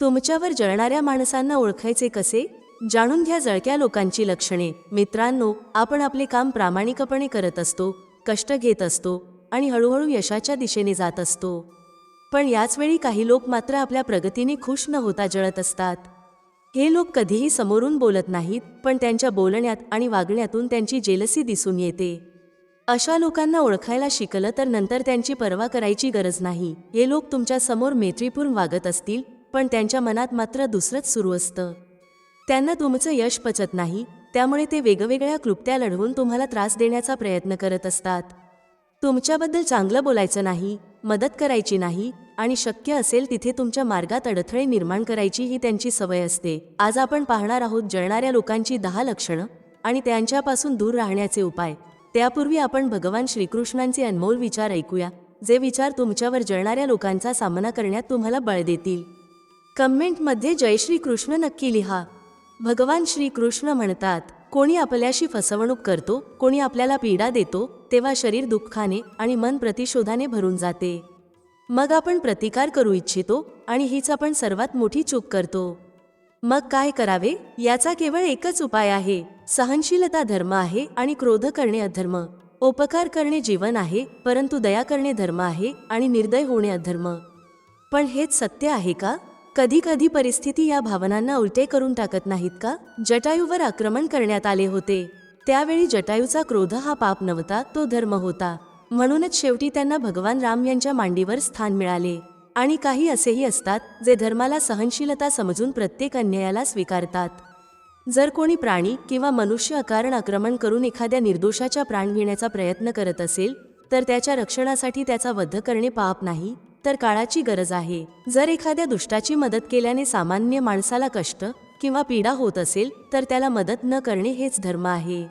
तुमच्यावर जळणाऱ्या माणसांना ओळखायचे कसे? जाणून घ्या जळक्या लोकांची लक्षणे. मित्रांनो आपण आपले काम प्रामाणिकपणे करत असतो कष्ट घेत असतो आणि हळूहळू यशाच्या दिशेने जात असतो. पण याचवेळी काही लोक मात्र आपल्या प्रगतीने खुश न होता जळत असतात. हे लोक कधीही समोरून बोलत नाहीत पण त्यांच्या बोलण्यात आणि वागण्यातून त्यांची जेलसी दिसून येते. अशा लोकांना ओळखायला शिकलं तर नंतर त्यांची पर्वा करायची गरज नाही. हे लोक तुमच्यासमोर मैत्रीपूर्ण वागत असतील पण त्यांच्या मनात मात्र दुसरंच सुरू असतं. त्यांना तुमचं यश पचत नाही त्यामुळे ते वेगवेगळ्या क्लुप्त्या लढवून तुम्हाला त्रास देण्याचा प्रयत्न करत असतात. तुमच्याबद्दल चांगलं बोलायचं नाही मदत करायची नाही आणि शक्य असेल तिथे तुमच्या मार्गात अडथळे निर्माण करायची ही त्यांची सवय असते. आज आपण पाहणार आहोत जळणाऱ्या लोकांची दहा लक्षणं आणि त्यांच्यापासून दूर राहण्याचे उपाय. त्यापूर्वी आपण भगवान श्रीकृष्णांचे अनमोल विचार ऐकूया जे विचार तुमच्यावर जळणाऱ्या लोकांचा सामना करण्यात तुम्हाला बळ देतील. कमेंटमध्ये जय श्रीकृष्ण नक्की लिहा. भगवान श्रीकृष्ण म्हणतात कोणी आपल्याशी फसवणूक करतो कोणी आपल्याला पीडा देतो तेव्हा शरीर दुःखाने आणि मन प्रतिशोधाने भरून जाते. मग आपण प्रतिकार करू इच्छितो आणि हीच आपण सर्वात मोठी चूक करतो. मग काय करावे? याचा केवळ एकच उपाय आहे. सहनशीलता धर्म आहे आणि क्रोध करणे अधर्म. उपकार करणे जीवन आहे परंतु दया करणे धर्म आहे आणि निर्दय होणे अधर्म. पण हेच सत्य आहे का? कधी कधी परिस्थिती या भावनांना उलटे करून टाकत नाहीत का? जटायूवर आक्रमण करण्यात आले होते. त्यावेळी जटायूचा क्रोध हा पाप नव्हता तो धर्म होता. म्हणूनच शेवटी त्यांना भगवान राम यांच्या मांडीवर स्थान मिळाले. आणि काही असेही असतात जे धर्माला सहनशीलता समजून प्रत्येक अन्यायाला स्वीकारतात. जर कोणी प्राणी किंवा मनुष्य अकारण आक्रमण करून एखाद्या निर्दोषाच्या प्राण घेण्याचा प्रयत्न करत असेल तर त्याच्या रक्षणासाठी त्याचा वध करणे पाप नाही? तर काळाची गरज आहे. जर एखाद्या दुष्टाची मदत केल्याने सामान्य माणसाला कष्ट किंवा पीडा होत असेल तर त्याला मदत न करणे हेच धर्म आहे.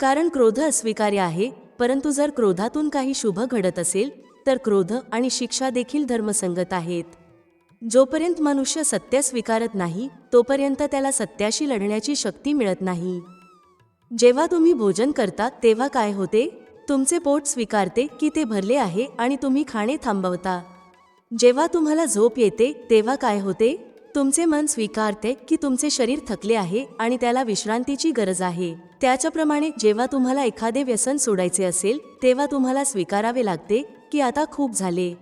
कारण क्रोध अस्वीकार्य आहे परंतु जर क्रोधातून काही शुभ घडत असेल तर क्रोध आणि शिक्षा देखील धर्मसंगत आहेत. जोपर्यंत मनुष्य सत्य स्वीकारत नाही तोपर्यंत त्याला सत्याशी लढण्याची शक्ती मिळत नाही. जेव्हा तुम्ही भोजन करता तेव्हा काय होते? तुमचे पोट स्वीकारते की ते भरले आहे आणि तुम्ही खाणे थांबवता. जेव्हा तुम्हाला झोप येते तेव्हा काय होते? तुमचे मन स्वीकारते की तुमचे शरीर थकले आहे आणि त्याला विश्रांतीची गरज आहे. त्याच्याप्रमाणे जेव्हा तुम्हाला एखादे व्यसन सोडायचे असेल तेव्हा तुम्हाला स्वीकारावे लागते की आता खूप झाले.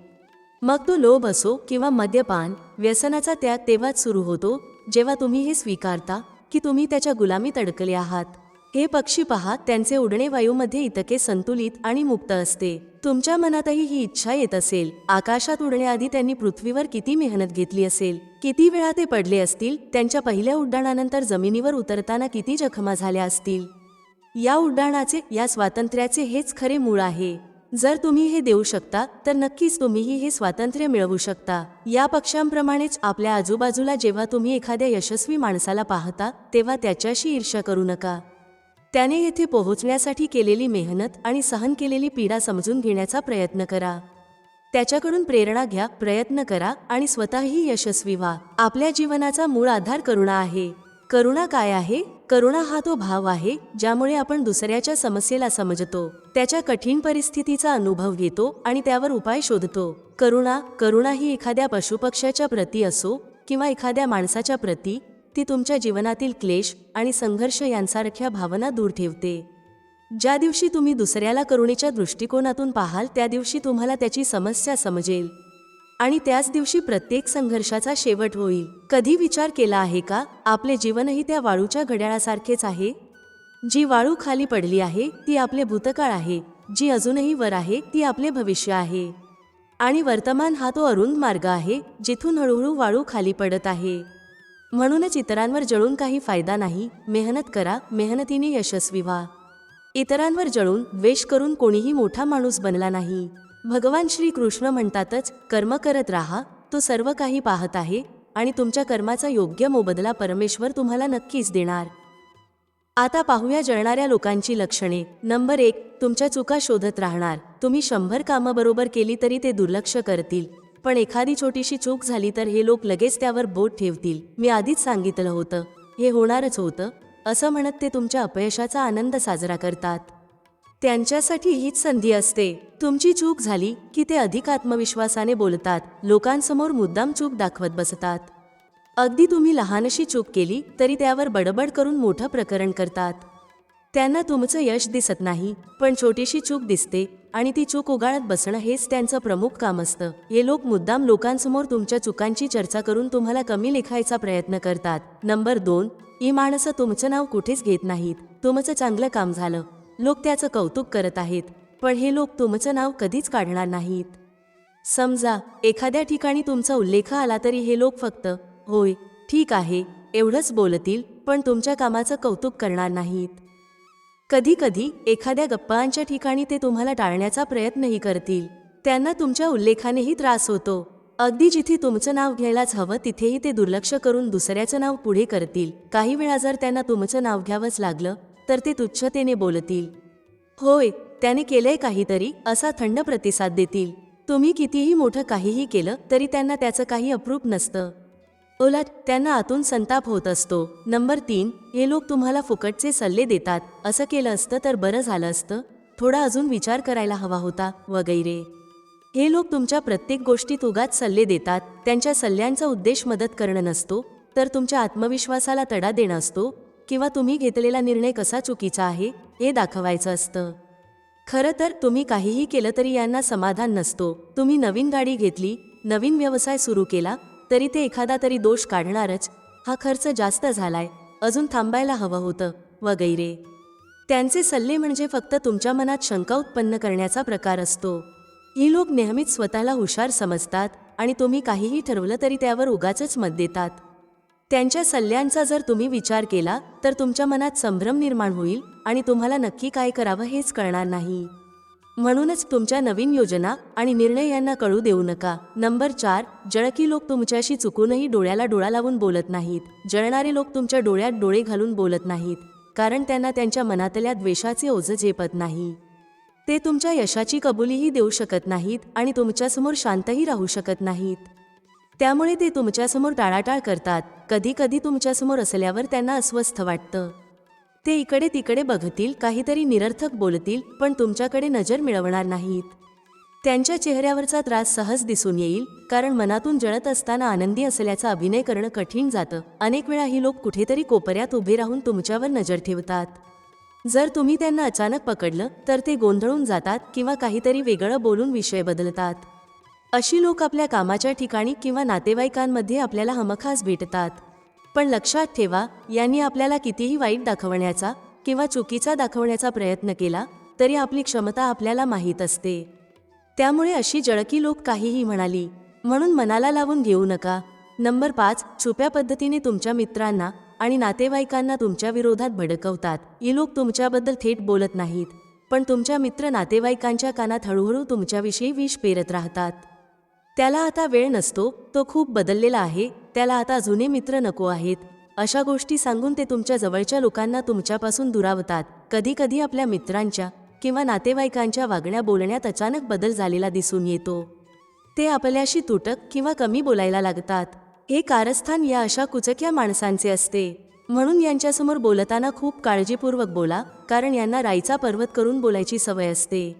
मग तो लोभ असो किंवा मद्यपान व्यसनाचा त्याग तेव्हाच सुरू होतो जेव्हा तुम्ही हे स्वीकारता की तुम्ही त्याच्या गुलामीत अडकले आहात. हे पक्षी पहा त्यांचे उडणे वायूमध्ये इतके संतुलित आणि मुक्त असते. तुमच्या मनातही ही इच्छा येत असेल. आकाशात उडण्याआधी त्यांनी पृथ्वीवर किती मेहनत घेतली असेल? किती वेळा ते पडले असतील? त्यांच्या पहिल्या उड्डाणानंतर जमिनीवर उतरताना किती जखमा झाल्या असतील? या उड्डाणाचे या स्वातंत्र्याचे हेच खरे मूळ आहे. जर तुम्ही हे देऊ शकता तर नक्कीच तुम्हीही हे स्वातंत्र्य मिळवू शकता. या पक्षांप्रमाणेच आपल्या आजूबाजूला जेव्हा तुम्ही एखाद्या यशस्वी माणसाला पाहता तेव्हा त्याच्याशी ईर्ष्या करू नका. त्याने येथे पोहोचण्यासाठी केलेली मेहनत आणि सहन केलेली पीडा समजून घेण्याचा प्रयत्न करा. त्याच्याकडून प्रेरणा घ्या प्रयत्न करा आणि स्वतःही यशस्वी व्हा. आपल्या जीवनाचा मूळ आधार करुणा आहे. करुणा काय आहे? करुणा हा तो भाव आहे ज्यामुळे आपण दुसऱ्याच्या समस्येला समजतो. त्याच्या कठीण परिस्थितीचा अनुभव घेतो आणि त्यावर उपाय शोधतो. करुणा करुणा ही एखाद्या पशुपक्ष्याच्या प्रती असो किंवा एखाद्या माणसाच्या प्रती ती तुमच्या जीवनातील क्लेश आणि संघर्ष यांसारख्या भावना दूर ठेवते. ज्या दिवशी तुम्ही दुसऱ्याला करुणेच्या दृष्टिकोनातून पाहाल त्या दिवशी तुम्हाला त्याची समस्या समजेल. आणि त्याच दिवशी प्रत्येक संघर्षाचा शेवट होईल. कधी विचार केला आहे का? आपले जीवनही त्या वाळूच्या घड्याळासारखेच आहे. जी वाळू खाली पडली आहे ती आपले भूतकाळ आहे. जी अजूनही वर आहे ती आपले भविष्य आहे. आणि वर्तमान हा तो अरुंद मार्ग आहे जिथून हळूहळू वाळू खाली पडत आहे. म्हणूनच इतरांवर जळून काही फायदा नाही. मेहनत करा मेहनतीने यशस्वी व्हा. इतरांवर जळून द्वेष करून कोणीही मोठा माणूस बनला नाही. भगवान श्री कृष्ण म्हणतातच कर्म करत राहा तो सर्व काही पाहत आहे आणि तुमच्या कर्माचा योग्य मोबदला परमेश्वर तुम्हाला नक्कीच देणार. आता पाहूया जळणाऱ्या लोकांची लक्षणे. नंबर एक तुमच्या चुका शोधत राहणार. तुम्ही शंभर कामं बरोबर केली तरी ते दुर्लक्ष करतील. पण एखादी छोटीशी चूक झाली तर हे लोक लगेच त्यावर बोट ठेवतील. मी आधीच सांगितलं होतं. हे होणारच होतं. असं म्हणत ते तुमच्या अपयशाचा आनंद साजरा करतात. त्यांच्यासाठी हीच संधी असते. तुमची चूक झाली की ते अधिक आत्मविश्वासाने बोलतात. लोकांसमोर मुद्दाम चूक दाखवत बसतात. अगदी तुम्ही लहानशी चूक केली तरी त्यावर बडबड करून मोठं प्रकरण करतात. त्यांना तुमचं यश दिसत नाही पण छोटीशी चूक दिसते आणि ती चूक उगाळत बसणं हेच त्यांचं प्रमुख काम असतं. हे लोक मुद्दाम लोकांसमोर तुमच्या चुकांची चर्चा करून तुम्हाला कमी लेखायचा प्रयत्न करतात. नंबर दोन ही माणसं तुमचं नाव कुठेच घेत नाहीत. तुमचं चांगलं काम झालं. लोक त्याचं कौतुक करत आहेत. पण हे लोक तुमचं नाव कधीच काढणार नाहीत. समजा एखाद्या ठिकाणी तुमचा उल्लेख आला तरी हे लोक फक्त होय ठीक आहे एवढंच बोलतील पण तुमच्या कामाचं कौतुक करणार नाहीत. कधी कधी एखाद्या गप्पांच्या ठिकाणी ते तुम्हाला टाळण्याचा प्रयत्नही करतील. त्यांना तुमच्या उल्लेखानेही त्रास होतो. अगदी जिथे तुमचं नाव घ्यायलाच हवं तिथेही ते दुर्लक्ष करून दुसऱ्याचं नाव पुढे करतील. काही वेळा जर त्यांना तुमचं नाव घ्यावंच लागलं तर ते तुच्छतेने बोलतील. होय त्याने केलंय काहीतरी असा थंड प्रतिसाद देतील. तुम्ही कितीही मोठं काहीही केलं तरी त्यांना त्याचं काही अप्रूप नसतं. उलट त्यांना आतून संताप होत असतो. नंबर तीन हे लोक तुम्हाला फुकटचे सल्ले देतात. असं केलं असतं तर बरं झालं असतं. थोडा अजून विचार करायला हवा होता वगैरे. हे लोक तुमच्या प्रत्येक गोष्टीत उगाच सल्ले देतात. त्यांच्या सल्ल्यांचा उद्देश मदत करणं नसतो. तर तुमच्या आत्मविश्वासाला तडा देणं असतो. किंवा तुम्ही घेतलेला निर्णय कसा चुकीचा आहे हे दाखवायचं असतं. खरं तर तुम्ही काहीही केलं तरी यांना समाधान नसतो. तुम्ही नवीन गाडी घेतली नवीन व्यवसाय सुरू केला तरी ते एखादा तरी दोष काढणारच. हा खर्च जास्त झालाय. अजून थांबायला हवं होतं वगैरे. त्यांचे सल्ले म्हणजे फक्त तुमच्या मनात शंका उत्पन्न करण्याचा प्रकार असतो. ही लोक नेहमीच स्वतःला हुशार समजतात आणि तुम्ही काहीही ठरवलं तरी त्यावर उगाचच मत देतात. त्यांच्या सल्ल्यांचा जर तुम्ही विचार केला तर तुमच्या मनात संभ्रम निर्माण होईल आणि तुम्हाला नक्की काय करावं हेच कळणार नाही. म्हणूनच तुमच्या नवीन योजना आणि निर्णय यांना कळू देऊ नका. नंबर चार जळकी लोक तुमच्याशी चुकूनही डोळ्याला डोळा लावून बोलत नाहीत. जळणारे लोक तुमच्या डोळ्यात डोळे घालून बोलत नाहीत कारण त्यांना त्यांच्या मनातल्या द्वेषाचे ओझ झेपत नाही. ते तुमच्या यशाची कबुलीही देऊ शकत नाहीत आणि तुमच्यासमोर शांतही राहू शकत नाहीत. त्यामुळे ते तुमच्यासमोर टाळाटाळ करतात. कधी कधी तुमच्यासमोर असल्यावर त्यांना अस्वस्थ वाटतं. ते इकडे तिकडे बघतील काहीतरी निरर्थक बोलतील पण तुमच्याकडे नजर मिळवणार नाहीत. त्यांच्या चेहऱ्यावरचा त्रास सहज दिसून येईल कारण मनातून जळत असताना आनंदी असल्याचा अभिनय करणं कठीण जातं. अनेक वेळा ही लोक कुठेतरी कोपऱ्यात उभे राहून तुमच्यावर नजर ठेवतात. जर तुम्ही त्यांना अचानक पकडलं तर ते गोंधळून जातात किंवा काहीतरी वेगळं बोलून विषय बदलतात. अशी लोक आपल्या कामाच्या ठिकाणी किंवा नातेवाईकांमध्ये आपल्याला हमखास भेटतात. पण लक्षात ठेवा यांनी आपल्याला कितीही वाईट दाखवण्याचा किंवा चुकीचा दाखवण्याचा प्रयत्न केला तरी आपली क्षमता आपल्याला माहीत असते. त्यामुळे अशी जळकी लोक काहीही म्हणाली म्हणून मनाला लावून घेऊ नका. नंबर पाच छुप्या पद्धतीने तुमच्या मित्रांना आणि नातेवाईकांना तुमच्या विरोधात भडकवतात. ही लोक तुमच्याबद्दल थेट बोलत नाहीत पण तुमच्या मित्र नातेवाईकांच्या कानात हळूहळू तुमच्याविषयी विष पेरत राहतात. त्याला आता वेळ नसतो तो खूप बदललेला आहे त्याला आता जुने मित्र नको आहेत. अशा गोष्टी सांगून ते तुमच्या जवळच्या लोकांना तुमच्यापासून दुरावतात. कधी कधी आपल्या मित्रांच्या किंवा नातेवाईकांच्या वागण्या बोलण्यात अचानक बदल झालेला दिसून येतो. ते आपल्याशी तुटक किंवा कमी बोलायला लागतात. हे कारस्थान या अशा कुचक्या माणसांचे असते. म्हणून यांच्यासमोर बोलताना खूप काळजीपूर्वक बोला कारण यांना राईचा पर्वत करून बोलायची सवय असते.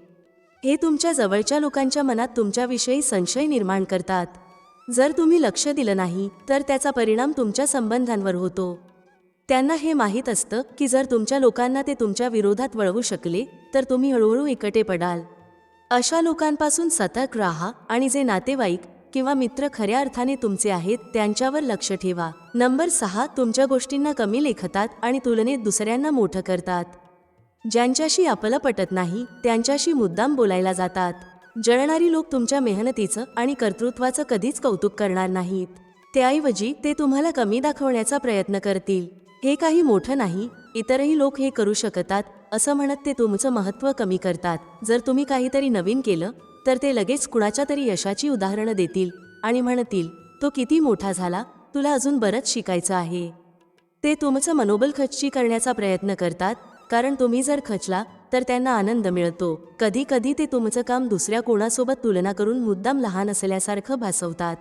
हे तुमच्या जवळच्या लोकांच्या मनात तुमच्याविषयी संशय निर्माण करतात. जर तुम्ही लक्ष दिलं नाही तर त्याचा परिणाम तुमच्या संबंधांवर होतो. त्यांना हे माहीत असतं की जर तुमच्या लोकांना ते तुमच्या विरोधात वळवू शकले तर तुम्ही हळूहळू एकटे पडाल. अशा लोकांपासून सतर्क राहा आणि जे नातेवाईक किंवा मित्र खऱ्या अर्थाने तुमचे आहेत त्यांच्यावर लक्ष ठेवा. नंबर सहा तुमच्या गोष्टींना कमी लेखतात आणि तुलनेत दुसऱ्यांना मोठं करतात. ज्यांच्याशी आपलं पटत नाही त्यांच्याशी मुद्दाम बोलायला जातात. जळणारी लोक तुमच्या मेहनतीचं आणि कर्तृत्वाचं कधीच कौतुक करणार नाहीत. त्याऐवजी ते तुम्हाला कमी दाखवण्याचा प्रयत्न करतील. हे काही मोठं नाही इतरही लोक हे करू शकतात असं म्हणत ते तुमचं महत्त्व कमी करतात. जर तुम्ही काहीतरी नवीन केलं तर ते लगेच कुणाच्या तरी यशाची उदाहरणं देतील आणि म्हणतील तो किती मोठा झाला तुला अजून बरंच शिकायचं आहे. ते तुमचं मनोबल खच्ची करण्याचा प्रयत्न करतात कारण तुम्ही जर खचला तर त्यांना आनंद मिळतो. कधी कधी ते तुमचं काम दुसऱ्या कोणासोबत तुलना करून मुद्दाम लहान असल्यासारखं भासवतात.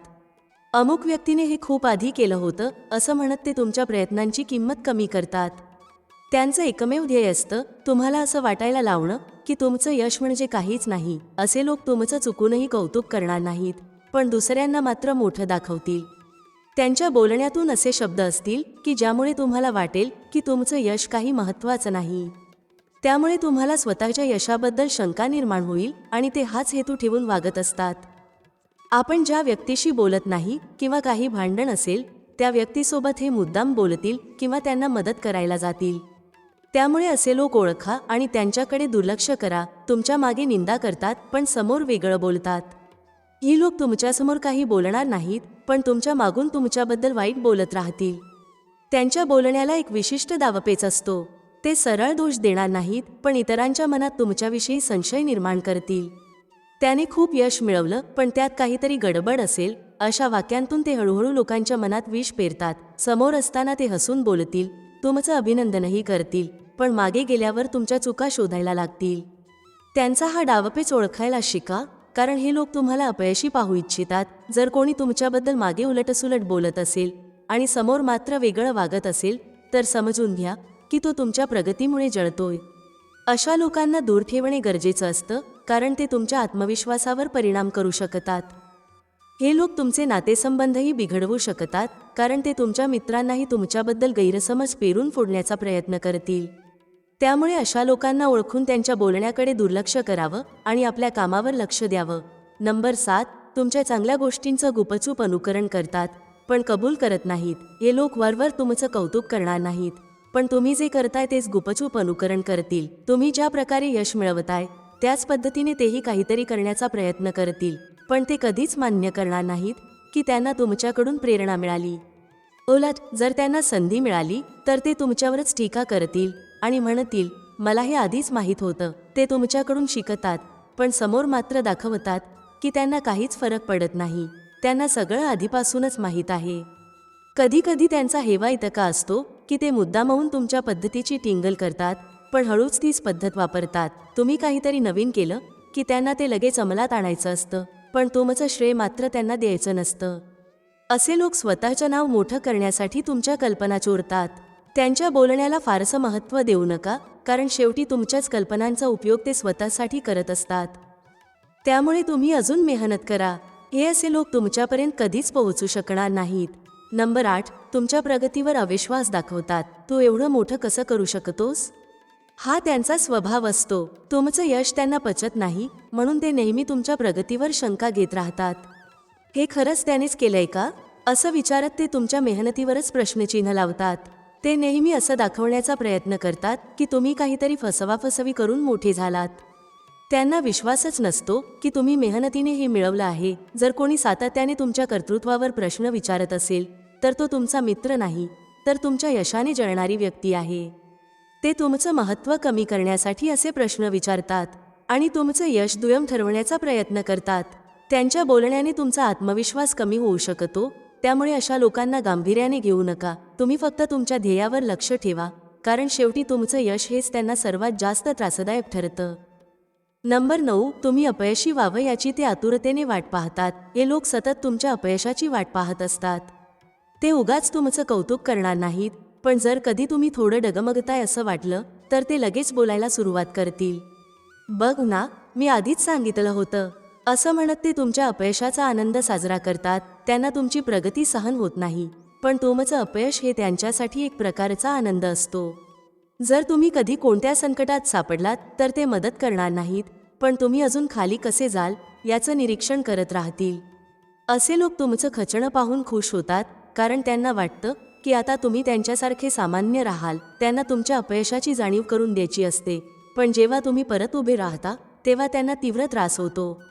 अमुक व्यक्तीने हे खूप आधी केलं होतं असं म्हणत ते तुमच्या प्रयत्नांची किंमत कमी करतात. त्यांचं एकमेव ध्येय असतं तुम्हाला असं वाटायला लावणं की तुमचं यश म्हणजे काहीच नाही असे लोक तुमचं चुकूनही कौतुक करणार नाहीत पण दुसऱ्यांना मात्र मोठं दाखवतील. त्यांच्या बोलण्यातून असे शब्द असतील की ज्यामुळे तुम्हाला वाटेल की तुमचं यश काही महत्त्वाचं नाही. त्यामुळे तुम्हाला स्वतःच्या यशाबद्दल शंका निर्माण होईल आणि ते हाच हेतू ठेवून वागत असतात. आपण ज्या व्यक्तीशी बोलत नाही किंवा काही भांडण असेल त्या व्यक्तीसोबत हे मुद्दाम बोलतील किंवा त्यांना मदत करायला जातील. त्यामुळे असे लोक ओळखा आणि त्यांच्याकडे दुर्लक्ष करा. तुमच्या मागे निंदा करतात पण समोर वेगळं बोलतात. ही लोक तुमच्यासमोर काही बोलणार नाहीत पण तुमच्या मागून तुमच्याबद्दल वाईट बोलत राहतील. त्यांच्या बोलण्याला एक विशिष्ट दावपेच असतो. ते सरळ दोष देणार नाहीत पण इतरांच्या मनात तुमच्याविषयी संशय निर्माण करतील. त्याने खूप यश मिळवलं पण त्यात काहीतरी गडबड असेल अशा वाक्यांतून ते हळूहळू लोकांच्या मनात विष पेरतात. समोर असताना ते हसून बोलतील तुमचं अभिनंदनही करतील पण मागे गेल्यावर तुमच्या चुका शोधायला लागतील. त्यांचा हा डावपेच ओळखायला शिका कारण हे लोक तुम्हाला अपयशी पाहू इच्छितात. जर कोणी तुमच्याबद्दल मागे उलटसुलट बोलत असेल आणि समोर मात्र वेगळं वागत असेल तर समजून घ्या की तो तुमच्या प्रगतीमुळे जळतोय. अशा लोकांना दूर ठेवणे गरजेचं असतं कारण ते तुमच्या आत्मविश्वासावर परिणाम करू शकतात. हे लोक तुमचे नातेसंबंधही बिघडवू शकतात कारण ते तुमच्या मित्रांनाही तुमच्याबद्दल गैरसमज पेरून फोडण्याचा प्रयत्न करतील. त्यामुळे अशा लोकांना ओळखून त्यांच्या बोलण्याकडे दुर्लक्ष करावं आणि आपल्या कामावर लक्ष द्यावं. नंबर सात तुमच्या चांगल्या गोष्टींचं गुपचूप अनुकरण करतात पण कबूल करत नाहीत. हे लोक वरवर तुमचं कौतुक करणार नाहीत. पण तुम्ही जे करताय तेच गुपचूप अनुकरण करतील. तुम्ही ज्या प्रकारे यश मिळवताय त्याच पद्धतीने तेही काहीतरी करण्याचा प्रयत्न करतील. पण ते कधीच मान्य करणार नाहीत की त्यांना तुमच्याकडून प्रेरणा मिळाली. उलट जर त्यांना संधी मिळाली तर ते तुमच्यावरच टीका करतील आणि म्हणतील मला हे आधीच माहीत होतं. ते तुमच्याकडून शिकतात पण समोर मात्र दाखवतात की त्यांना काहीच फरक पडत नाही. त्यांना सगळं आधीपासूनच माहीत आहे. कधी कधी त्यांचा हेवा इतका असतो की ते मुद्दामहून तुमच्या पद्धतीची टिंगल करतात पण हळूच तीच पद्धत वापरतात. तुम्ही काहीतरी नवीन केलं की त्यांना ते लगेच अंमलात आणायचं असतं पण तुमचं श्रेय मात्र त्यांना द्यायचं नसतं. असे लोक स्वतःचं नाव मोठं करण्यासाठी तुमच्या कल्पना चोरतात. त्यांच्या बोलण्याला फारसं महत्त्व देऊ नका कारण शेवटी तुमच्याच कल्पनांचा उपयोग ते स्वतःसाठी करत असतात. त्यामुळे तुम्ही अजून मेहनत करा. हे असे लोक तुमच्यापर्यंत कधीच पोहोचू शकणार नाहीत. नंबर आठ तुमच्या प्रगतीवर अविश्वास दाखवतात. तू एवढं मोठं कसं करू शकतोस? हा त्यांचा स्वभाव असतो. तुमचं यश त्यांना पचत नाही म्हणून ते नेहमी तुमच्या प्रगतीवर शंका घेत राहतात. हे खरंच त्यानेच केलंय का? असं विचारत ते तुमच्या मेहनतीवरच प्रश्नचिन्ह लावतात. ते नेहमी असं दाखवण्याचा प्रयत्न करतात की तुम्ही काहीतरी फसवाफसवी करून मोठे झालात. त्यांना विश्वासच नसतो की तुम्ही मेहनतीने हे मिळवलं आहे. जर कोणी सातत्याने तुमच्या कर्तृत्वावर प्रश्न विचारत असेल तर तो तुमचा मित्र नाही तर तुमच्या यशाने जळणारी व्यक्ती आहे. ते तुमचं महत्त्व कमी करण्यासाठी असे प्रश्न विचारतात आणि तुमचं यश दुयम ठरवण्याचा प्रयत्न करतात. त्यांच्या बोलण्याने तुमचा आत्मविश्वास कमी होऊ शकतो त्यामुळे अशा लोकांना गांभीर्याने घेऊ नका. तुम्ही फक्त तुमच्या ध्येयावर लक्ष ठेवा कारण शेवटी तुमचं यश हेच त्यांना सर्वात जास्त त्रासदायक ठरतं. नंबर नऊ तुम्ही अपयशी व्हावं याची ते आतुरतेने वाट पाहतात. हे लोक सतत तुमच्या अपयशाची वाट पाहत असतात. ते उगाच तुमचं कौतुक करणार नाहीत पण जर कधी तुम्ही थोडं डगमगताय असं वाटलं तर ते लगेच बोलायला सुरुवात करतील. बघ ना मी आधीच सांगितलं होतं. असं म्हणत ते तुमच्या अपयशाचा आनंद साजरा करतात त्यांना तुमची प्रगती सहन होत नाही. पण तुमचं अपयश हे त्यांच्यासाठी एक प्रकारचा आनंद असतो. जर तुम्ही कधी कोणत्या संकटात सापडलात तर ते मदत करणार नाहीत पण तुम्ही अजून खाली कसे जाल याचं निरीक्षण करत राहतील. असे लोक तुमचं खचणं पाहून खुश होतात कारण त्यांना वाटतं की आता तुम्ही त्यांच्यासारखे सामान्य राहाल. त्यांना तुमच्या अपयशाची जाणीव करून द्यायची असते. पण जेव्हा तुम्ही परत उभे राहता तेव्हा त्यांना तीव्र त्रास होतो.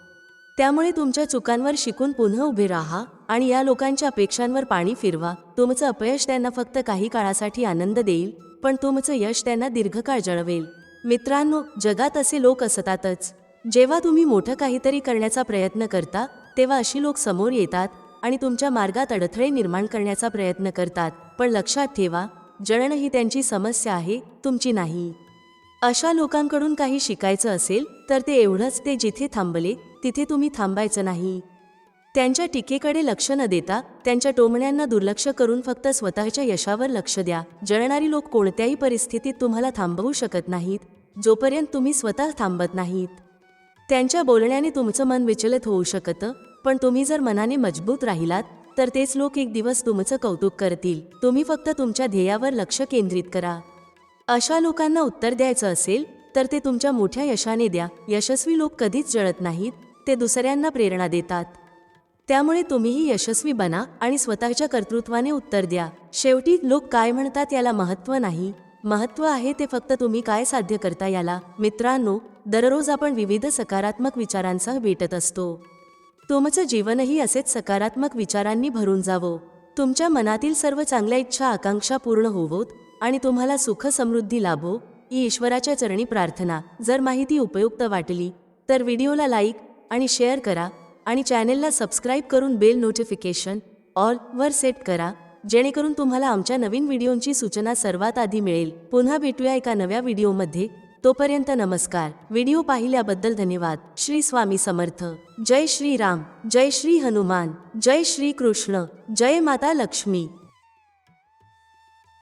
त्यामुळे तुमच्या चुकांवर शिकून पुन्हा उभे राहा आणि या लोकांच्या अपेक्षांवर पाणी फिरवा. तुमचं अपयश त्यांना फक्त काही काळासाठी आनंद देईल पण तुमचं यश त्यांना दीर्घकाळ जळवेल. मित्रांनो जगात असे लोक असतातच. जेव्हा तुम्ही मोठं काहीतरी करण्याचा प्रयत्न करता तेव्हा अशी लोक समोर येतात आणि तुमच्या मार्गात अडथळे निर्माण करण्याचा प्रयत्न करतात. पण लक्षात ठेवा जळण ही त्यांची समस्या आहे तुमची नाही. अशा लोकांकडून काही शिकायचं असेल तर ते एवढंच ते जिथे थांबले तिथे तुम्ही थांबायचं नाही. त्यांच्या टीकेकडे लक्ष न देता त्यांच्या टोमण्यांना दुर्लक्ष करून फक्त स्वतःच्या यशावर लक्ष द्या. जळणारी लोक कोणत्याही परिस्थितीत तुम्हाला थांबवू शकत नाहीत जोपर्यंत तुम्ही स्वतः थांबत नाहीत. त्यांच्या बोलण्याने तुमचं मन विचलित होऊ शकतं पण तुम्ही जर मनाने मजबूत राहिलात तर तेच लोक एक दिवस तुमचं कौतुक करतील. तुम्ही फक्त तुमच्या ध्येयावर लक्ष केंद्रित करा. अशा लोकांना उत्तर द्यायचं असेल तर ते तुमच्या मोठ्या यशाने द्या. यशस्वी लोक कधीच जळत नाहीत ते दुसऱ्यांना प्रेरणा देतात. त्यामुळे तुम्हीही यशस्वी बना आणि स्वतःच्या कर्तृत्वाने उत्तर द्या. शेवटी लोक काय म्हणतात याला महत्त्व नाही. महत्त्व आहे ते फक्त तुम्ही काय साध्य करता याला. मित्रांनो दररोज आपण विविध सकारात्मक विचारांसह भेटत असतो. तुमचं जीवनही असेच सकारात्मक विचारांनी भरून जावो. तुमच्या मनातील सर्व चांगल्या इच्छा आकांक्षा पूर्ण होवोत आणि तुम्हाला सुख समृद्धी लाभो. ही ईश्वराच्या चरणी प्रार्थना. जर माहिती उपयुक्त वाटली तर व्हिडिओला लाईक आणि शेअर करा आणि चॅनेलला सबस्क्राईब करून बेल नोटिफिकेशन ऑल वर सेट करा जेणेकरून तुम्हाला आमच्या नवीन व्हिडिओंची सूचना सर्वात आधी मिळेल. पुन्हा भेटूया एका नव्या व्हिडिओमध्ये. तोपर्यंत नमस्कार. व्हिडिओ पाहिल्याबद्दल धन्यवाद. श्री स्वामी समर्थ. जय श्री राम जय श्री हनुमान. जय श्री कृष्ण. जय माता लक्ष्मी.